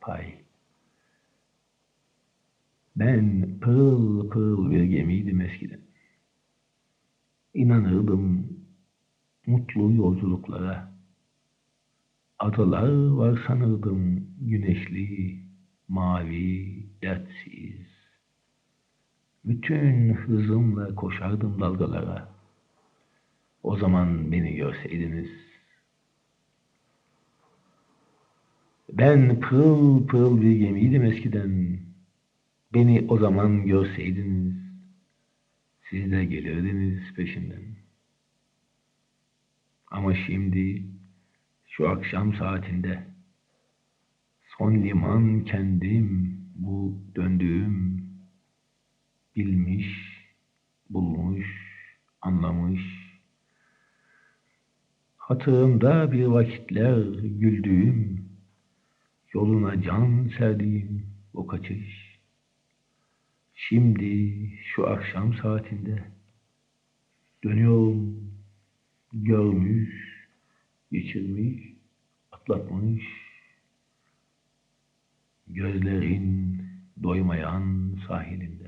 pay. Ben pırıl pırıl bir gemiydim eskiden. İnanırdım mutlu yolculuklara. Adalar var sanırdım güneşli, mavi, dertsiz. Bütün hızımla koşardım dalgalara. O zaman beni görseydiniz. Ben pırıl pırıl bir gemiydim eskiden. Beni o zaman görseydiniz. Siz de gelirdiniz peşimden. Ama şimdi şu akşam saatinde son liman kendim bu döndüğüm bilmiş, bulmuş, anlamış. Hatırımda bir vakitler güldüğüm, yoluna can serdiğim o kaçış. Şimdi şu akşam saatinde dönüyorum, görmüş, geçirmiş, atlatmış. Gözlerin doymayan sahilinde.